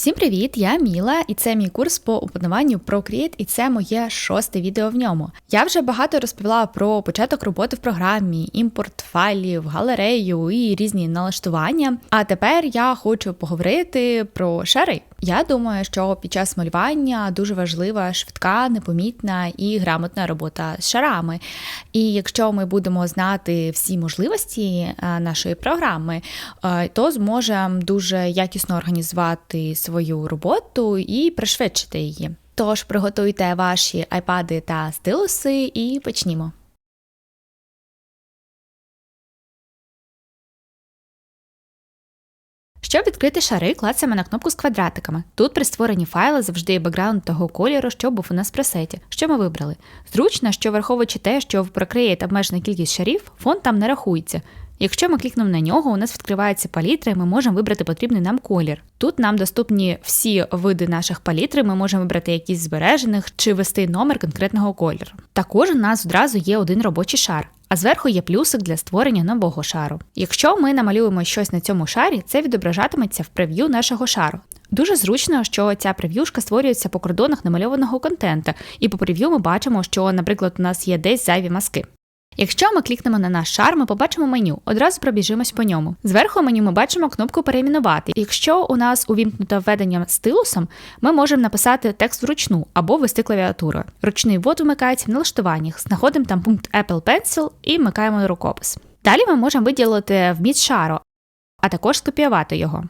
Всім привіт! Я Міла, і це мій курс по опануванню Procreate, і це моє шосте відео в ньому. Я вже багато розповіла про початок роботи в програмі, імпорт файлів, галерею і різні налаштування. А тепер я хочу поговорити про шари. Я думаю, що під час малювання дуже важлива швидка, непомітна і грамотна робота з шарами. І якщо ми будемо знати всі можливості е, нашої програми, е, то зможемо дуже якісно організувати свою роботу і пришвидшити її. Тож приготуйте ваші айпади та стилуси і почнімо. Щоб відкрити шари, клацаємо на кнопку з квадратиками. Тут при створенні файла завжди є бекграунд того кольору, що був у нас в пресеті. Що ми вибрали? Зручно, що враховуючи те, що в Procreate обмежена кількість шарів, фон там не рахується. Якщо ми клікнемо на нього, у нас відкривається палітра, і ми можемо вибрати потрібний нам колір. Тут нам доступні всі види наших палітри, ми можемо вибрати якісь збережених чи ввести номер конкретного кольору. Також у нас одразу є один робочий шар. А зверху є плюсик для створення нового шару. Якщо ми намалюємо щось на цьому шарі, це відображатиметься в прев'ю нашого шару. Дуже зручно, що ця прев'юшка створюється по кордонах намальованого контента, і по прев'ю ми бачимо, що, наприклад, у нас є десь зайві маски. Якщо ми клікнемо на наш шар, ми побачимо меню, одразу пробіжимось по ньому. Зверху меню ми бачимо кнопку Перейменувати. Якщо у нас увімкнуто введення стилусом, ми можемо написати текст вручну або ввести клавіатуру. Ручний ввод вмикається в налаштуваннях, знаходимо там пункт Apple Pencil і вмикаємо рукопис. Далі ми можемо виділити вміст шару, а також скопіювати його.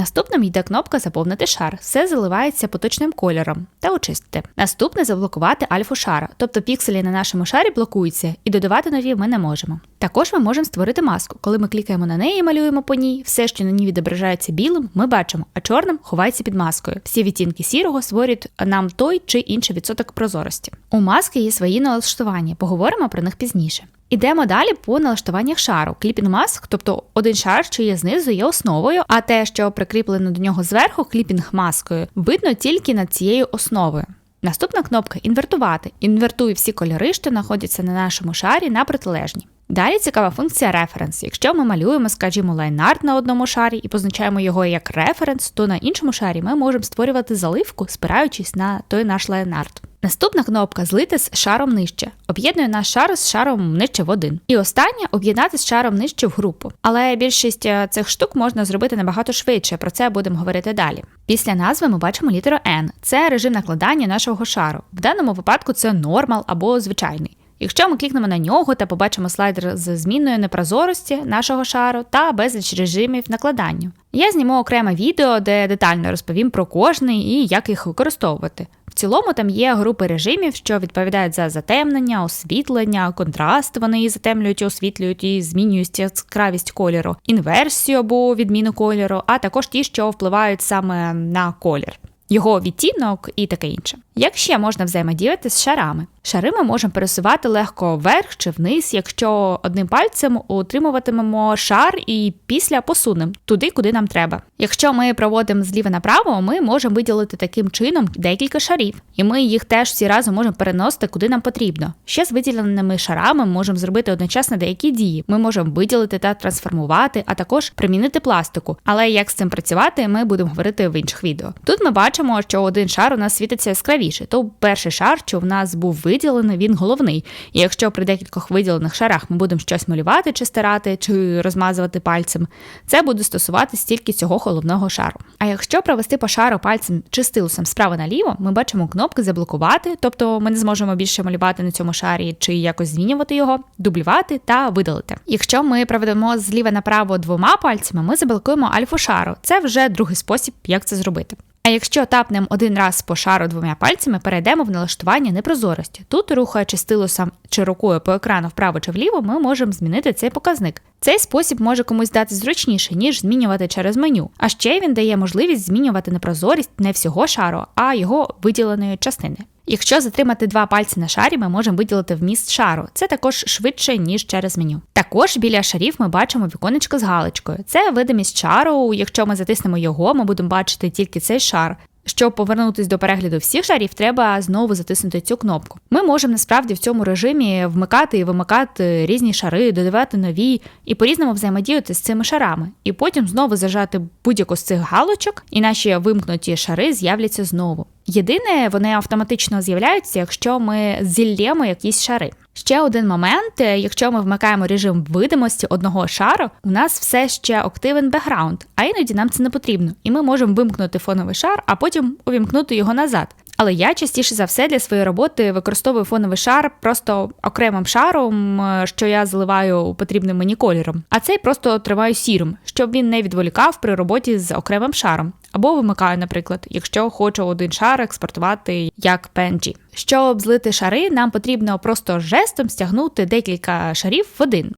Наступним йде кнопка Заповнити шар. Все заливається поточним кольором та очистити. Наступне заблокувати альфу шара, тобто пікселі на нашому шарі блокуються, і додавати нові ми не можемо. Також ми можемо створити маску. Коли ми клікаємо на неї і малюємо по ній, все, що на ній відображається білим, ми бачимо, а чорним ховається під маскою. Всі відтінки сірого створюють нам той чи інший відсоток прозорості. У маски є свої налаштування, поговоримо про них пізніше. Ідемо далі по налаштуваннях шару. Кліпінг маск, тобто один шар, що є знизу, є основою, а те, що прикріплено до нього зверху, кліпінг маскою, видно тільки над цією основою. Наступна кнопка інвертувати. Інвертує всі кольори, що знаходяться на нашому шарі, на протилежні. Далі цікава функція референс. Якщо ми малюємо, скажімо, лайнарт на одному шарі і позначаємо його як референс, то на іншому шарі ми можемо створювати заливку, спираючись на той наш лайнарт. Наступна кнопка злити з шаром нижче. Об'єднує наш шар з шаром нижче в один. І остання об'єднати з шаром нижче в групу. Але більшість е, цих штук можна зробити набагато швидше, про це будемо говорити далі. Після назви ми бачимо літеру N. Це режим накладання нашого шару. В даному випадку це нормал або звичайний. Якщо ми клікнемо на нього та побачимо слайдер з зміною непрозорості нашого шару та безліч режимів накладання. Я зніму окреме відео, де детально розповім про кожний і як їх використовувати. В цілому там є групи режимів, що відповідають за затемнення, освітлення, контраст. Вони її затемлюють, освітлюють і змінюють яскравість кольору, інверсію або відміну кольору, а також ті, що впливають саме на колір, його відтінок і таке інше. Як ще можна взаємодіяти з шарами? Шари ми можемо пересувати легко вверх чи вниз, якщо одним пальцем утримуватимемо шар і після посунемо туди, куди нам треба. Якщо ми проводимо зліва направо, ми можемо виділити таким чином декілька шарів, і ми їх теж всі разом можемо переносити куди нам потрібно. Ще з виділеними шарами ми можемо зробити одночасно деякі дії. Ми можемо виділити та трансформувати, а також примінити пластику. Але як з цим працювати, ми будемо говорити в інших відео. Тут ми бачимо, що один шар у нас світиться яскравіше, то перший шар, що в нас був виділений, він головний. І якщо при декількох виділених шарах ми будемо щось малювати, чи стирати, чи розмазувати пальцем, це буде стосуватись тільки цього головного шару. А якщо провести по шару пальцем чи стилусом справа наліво, ми бачимо кнопки заблокувати, тобто ми не зможемо більше малювати на цьому шарі чи якось змінювати його, дублювати та видалити. Якщо ми проведемо зліва направо двома пальцями, ми заблокуємо альфу шару. Це вже другий спосіб, як це зробити. А якщо тапнемо один раз по шару двома пальцями, перейдемо в налаштування непрозорості. Тут, рухаючи стилусом чи рукою по екрану вправо чи вліво, ми можемо змінити цей показник. Цей спосіб може комусь здати зручніше, ніж змінювати через меню. А ще він дає можливість змінювати непрозорість не всього шару, а його виділеної частини. Якщо затримати два пальці на шарі, ми можемо виділити вміст шару. Це також швидше, ніж через меню. Також біля шарів ми бачимо віконечко з галочкою. Це видимість шару. Якщо ми затиснемо його, ми будемо бачити тільки цей шар. Щоб повернутися до перегляду всіх шарів, треба знову затиснути цю кнопку. Ми можемо насправді в цьому режимі вмикати і вимикати різні шари, додавати нові і по-різному взаємодіяти з цими шарами. І потім знову зажати будь-яку з цих галочок, і наші вимкнуті шари з'являться знову. Єдине, вони автоматично з'являються, якщо ми зіллємо якісь шари. Ще один момент: якщо ми вмикаємо режим видимості одного шару, у нас все ще активен бекграунд, а іноді нам це не потрібно, і ми можемо вимкнути фоновий шар, а потім увімкнути його назад. Але я частіше за все для своєї роботи використовую фоновий шар просто окремим шаром, що я заливаю потрібним мені кольором. А цей просто триваю сірим, щоб він не відволікав при роботі з окремим шаром. Або вимикаю, наприклад, якщо хочу один шар експортувати як PNG. Щоб злити шари, нам потрібно просто жестом стягнути декілька шарів в один.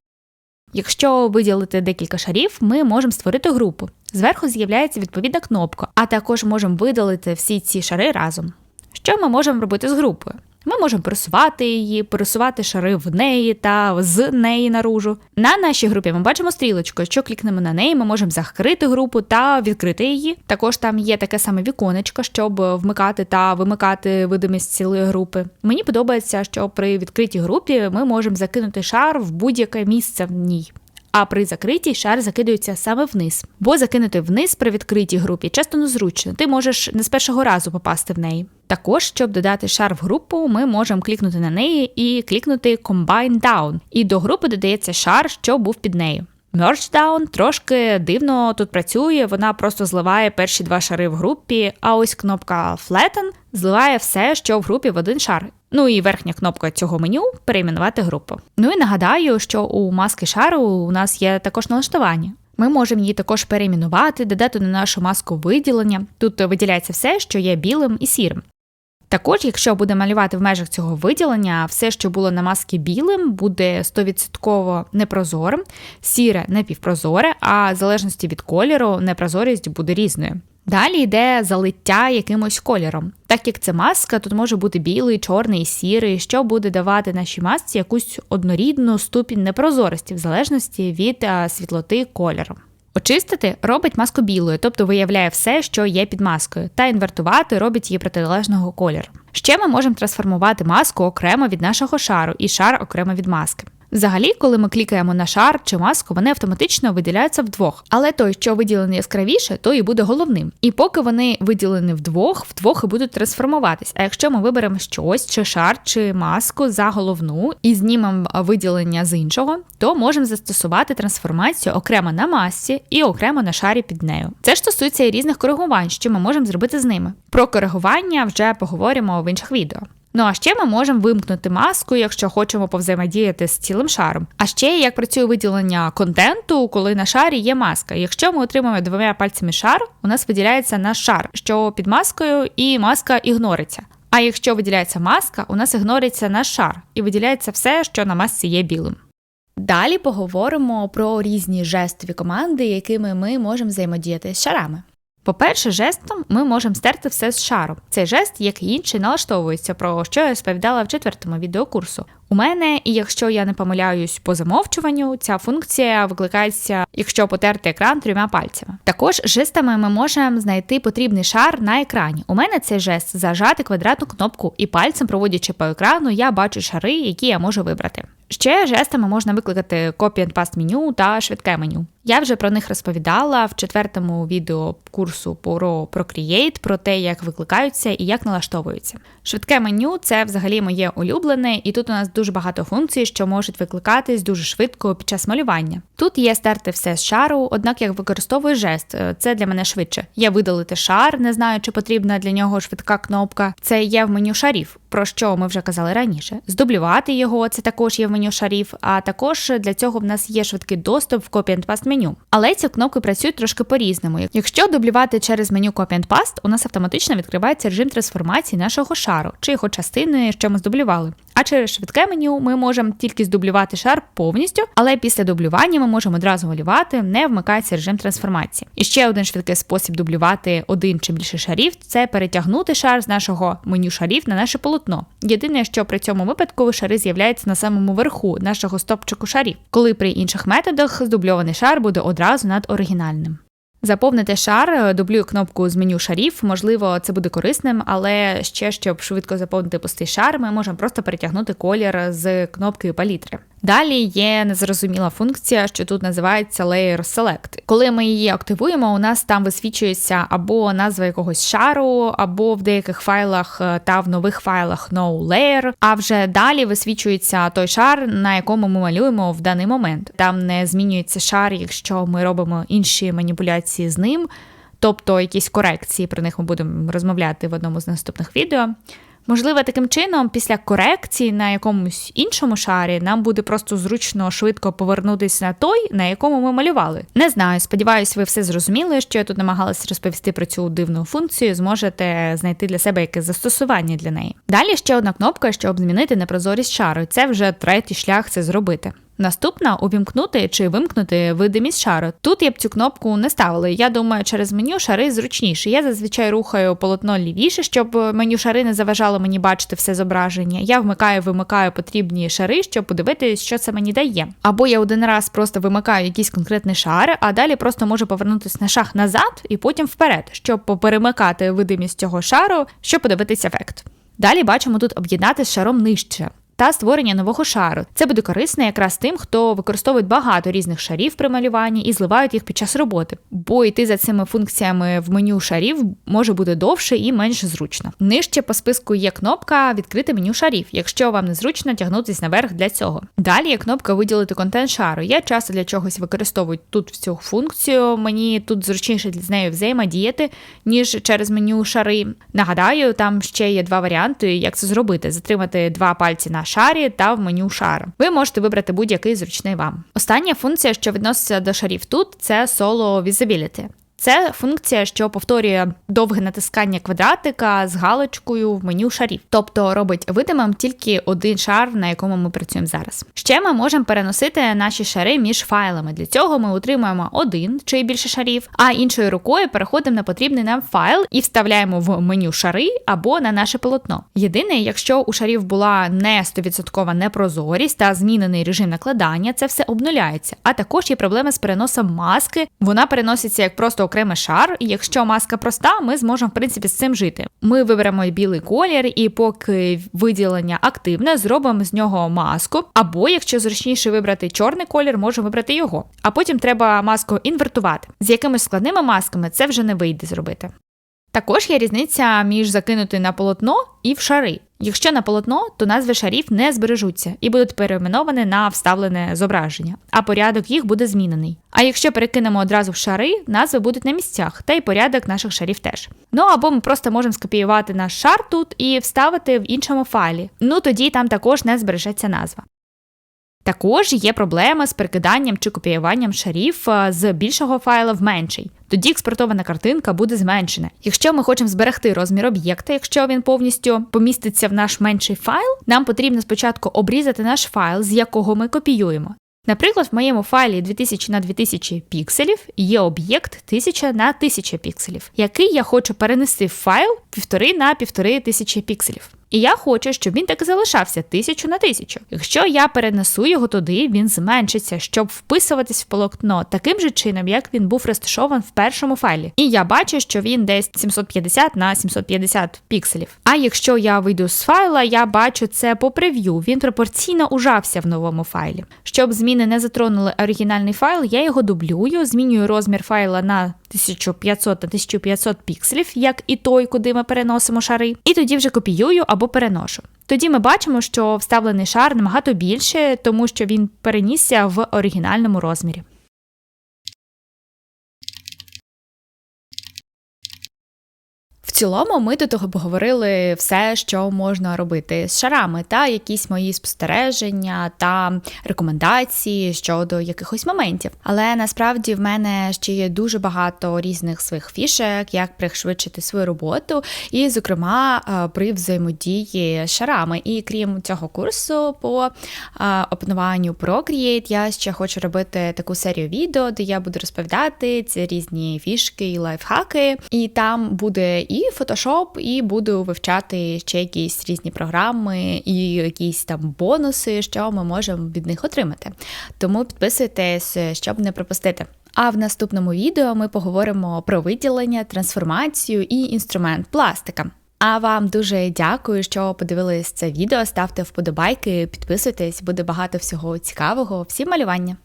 Якщо виділити декілька шарів, ми можемо створити групу. Зверху з'являється відповідна кнопка, а також можемо видалити всі ці шари разом. Що ми можемо робити з групою? Ми можемо пересувати її, пересувати шари в неї та з неї наружу. На нашій групі ми бачимо стрілочку. Якщо клікнемо на неї, ми можемо закрити групу та відкрити її. Також там є таке саме віконечко, щоб вмикати та вимикати видимість цілої групи. Мені подобається, що при відкритій групі ми можемо закинути шар в будь-яке місце в ній а при закритій шар закидується саме вниз. Бо закинути вниз при відкритій групі часто незручно, ти можеш не з першого разу попасти в неї. Також, щоб додати шар в групу, ми можемо клікнути на неї і клікнути Combine Down. І до групи додається шар, що був під нею. Merge Down трошки дивно тут працює, вона просто зливає перші два шари в групі, а ось кнопка Flatten зливає все, що в групі в один шар. Ну і верхня кнопка цього меню перейменувати групу. Ну і нагадаю, що у маски шару у нас є також налаштування. Ми можемо її також перейменувати, додати на нашу маску виділення. Тут виділяється все, що є білим і сірим. Також, якщо буде малювати в межах цього виділення, все, що було на маски білим, буде 100% непрозорим, сіре напівпрозоре, а в залежності від кольору непрозорість буде різною. Далі йде залиття якимось кольором. Так як це маска, тут може бути білий, чорний, сірий, що буде давати нашій масці якусь однорідну ступінь непрозорості в залежності від світлоти кольору. Очистити робить маску білою, тобто виявляє все, що є під маскою, та інвертувати робить її протилежного кольору. Ще ми можемо трансформувати маску окремо від нашого шару і шар окремо від маски. Взагалі, коли ми клікаємо на шар чи маску, вони автоматично виділяються вдвох. Але той, що виділений яскравіше, той і буде головним. І поки вони виділені вдвох, вдвох і будуть трансформуватись. А якщо ми виберемо щось, чи шар, чи маску за головну і знімемо виділення з іншого, то можемо застосувати трансформацію окремо на масці і окремо на шарі під нею. Це ж стосується і різних коригувань, що ми можемо зробити з ними. Про коригування вже поговоримо в інших відео. Ну а ще ми можемо вимкнути маску, якщо хочемо повзаємодіяти з цілим шаром. А ще як працює виділення контенту, коли на шарі є маска. Якщо ми отримуємо двома пальцями шар, у нас виділяється наш шар, що під маскою, і маска ігнориться. А якщо виділяється маска, у нас ігнориться наш шар і виділяється все, що на масці є білим. Далі поговоримо про різні жестові команди, якими ми можемо взаємодіяти з шарами. По-перше, жестом ми можемо стерти все з шаром. Цей жест, як і інший, налаштовується, про що я розповідала в четвертому відеокурсу. У мене, і якщо я не помиляюсь по замовчуванню, ця функція викликається, якщо потерти екран трьома пальцями. Також жестами ми можемо знайти потрібний шар на екрані. У мене цей жест зажати квадратну кнопку і пальцем, проводячи по екрану, я бачу шари, які я можу вибрати. Ще жестами можна викликати Copy and Paste меню та швидке меню. Я вже про них розповідала в четвертому відео курсу про Procreate, про те, як викликаються і як налаштовуються. Швидке меню це взагалі моє улюблене, і тут у нас дуже багато функцій, що можуть викликатись дуже швидко під час малювання. Тут є стерти все з шару, однак я використовую жест, е, це для мене швидше. Я видалити шар, не знаю, чи потрібна для нього швидка кнопка. Це є в меню шарів, про що ми вже казали раніше. Здублювати його, це також є в меню шарів, а також для цього в нас є швидкий доступ в Copy and Paste меню. Але ці кнопки працюють трошки по-різному. Якщо дублювати через меню Copy and Paste, у нас автоматично відкривається режим трансформації нашого шару чи його частини, що ми здублювали. А через швидке меню ми можемо тільки здублювати шар повністю, але після дублювання ми можемо одразу малювати, не вмикається режим трансформації. І ще один швидкий спосіб дублювати один чи більше шарів це перетягнути шар з нашого меню шарів на наше полотно. Єдине, що при цьому випадку шари з'являються на самому верху нашого стопчику шарів, коли при інших методах здубльований шар буде одразу над оригінальним. Заповнити шар, дублюю кнопку з меню шарів. Можливо, це буде корисним, але ще щоб швидко заповнити пустий шар, ми можемо просто перетягнути колір з кнопки палітри. Далі є незрозуміла функція, що тут називається Layer Select. Коли ми її активуємо, у нас там висвічується або назва якогось шару, або в деяких файлах е, та в нових файлах No Layer, А вже далі висвічується той шар, на якому ми малюємо в даний момент. Там не змінюється шар, якщо ми робимо інші маніпуляції з ним, тобто якісь корекції. Про них ми будемо розмовляти в одному з наступних відео. Можливо, таким чином, після корекції на якомусь іншому шарі, нам буде просто зручно швидко повернутися на той, на якому ми малювали. Не знаю, сподіваюся, ви все зрозуміли, що я тут намагалася розповісти про цю дивну функцію. Зможете знайти для себе якесь застосування для неї. Далі ще одна кнопка, щоб змінити непрозорість шару. Це вже третій шлях це зробити. Наступна увімкнути чи вимкнути видимість шару. Тут я б цю кнопку не ставила. Я думаю, через меню шари зручніше. Я зазвичай рухаю полотно лівіше, щоб меню шари не заважало мені бачити все зображення. Я вмикаю, вимикаю потрібні шари, щоб подивитися, що це мені дає. Або я один раз просто вимикаю якийсь конкретний шар, а далі просто можу повернутися на шаг назад і потім вперед, щоб поперемикати видимість цього шару, щоб подивитися ефект. Далі бачимо тут об'єднати з шаром нижче та створення нового шару. Це буде корисно якраз тим, хто використовує багато різних шарів при малюванні і зливають їх під час роботи, бо йти за цими функціями в меню шарів може бути довше і менш зручно. Нижче по списку є кнопка Відкрити меню шарів, якщо вам незручно тягнутися наверх для цього. Далі є кнопка Виділити контент шару. Я часто для чогось використовую тут цю функцію. Мені тут зручніше з нею взаємодіяти, ніж через меню шари. Нагадаю, там ще є два варіанти, як це зробити: затримати два пальці на шарі та в меню шар. Ви можете вибрати будь-який зручний вам. Остання функція, що відноситься до шарів тут, це Solo Visibility. Це функція, що повторює довге натискання квадратика з галочкою в меню шарів, тобто робить видимим тільки один шар, на якому ми працюємо зараз. Ще ми можемо переносити наші шари між файлами. Для цього ми утримуємо один чи більше шарів, а іншою рукою переходимо на потрібний нам файл і вставляємо в меню шари або на наше полотно. Єдине, якщо у шарів була не 100% непрозорість та змінений режим накладання, це все обнуляється. А також є проблеми з переносом маски. Вона переноситься як просто окремий шар, і якщо маска проста, ми зможемо в принципі з цим жити. Ми виберемо білий колір, і поки виділення активне, зробимо з нього маску. Або, якщо зручніше вибрати чорний колір, можемо вибрати його. А потім треба маску інвертувати. З якимись складними масками це вже не вийде зробити. Також є різниця між закинути на полотно і в шари. Якщо на полотно, то назви шарів не збережуться і будуть перейменовані на вставлене зображення, а порядок їх буде змінений. А якщо перекинемо одразу в шари, назви будуть на місцях, та й порядок наших шарів теж. Ну або ми просто можемо скопіювати наш шар тут і вставити в іншому файлі. Ну тоді там також не збережеться назва. Також є проблема з перекиданням чи копіюванням шарів е, з більшого файла в менший. Тоді експортована картинка буде зменшена. Якщо ми хочемо зберегти розмір об'єкта, якщо він повністю поміститься в наш менший файл, нам потрібно спочатку обрізати наш файл, з якого ми копіюємо. Наприклад, в моєму файлі 2000 на 2000 пікселів є об'єкт 1000 на 1000 пікселів, який я хочу перенести в файл 1,5 на 1500 пікселів. І я хочу, щоб він так і залишався тисячу на тисячу. Якщо я перенесу його туди, він зменшиться, щоб вписуватись в полотно таким же чином, як він був розташований в першому файлі. І я бачу, що він десь 750 на 750 пікселів. А якщо я вийду з файла, я бачу це по прев'ю. Він пропорційно ужався в новому файлі. Щоб зміни не затронули оригінальний файл, я його дублюю, змінюю розмір файла на 1500 на 1500 пікселів, як і той, куди ми переносимо шари, і тоді вже копіюю або переношу. Тоді ми бачимо, що вставлений шар набагато більше, тому що він перенісся в оригінальному розмірі. В цілому, ми до того поговорили все, що можна робити з шарами, та якісь мої спостереження та рекомендації щодо якихось моментів. Але насправді в мене ще є дуже багато різних своїх фішек, як пришвидшити свою роботу, і, зокрема, е, при взаємодії з шарами. І крім цього курсу по е, опануванню Procreate, я ще хочу робити таку серію відео, де я буду розповідати ці різні фішки і лайфхаки, і там буде і і Photoshop, і буду вивчати ще якісь різні програми і якісь там бонуси, що ми можемо від них отримати. Тому підписуйтесь, щоб не пропустити. А в наступному відео ми поговоримо про виділення, трансформацію і інструмент пластика. А вам дуже дякую, що подивились це відео. Ставте вподобайки, підписуйтесь, буде багато всього цікавого. Всім малювання!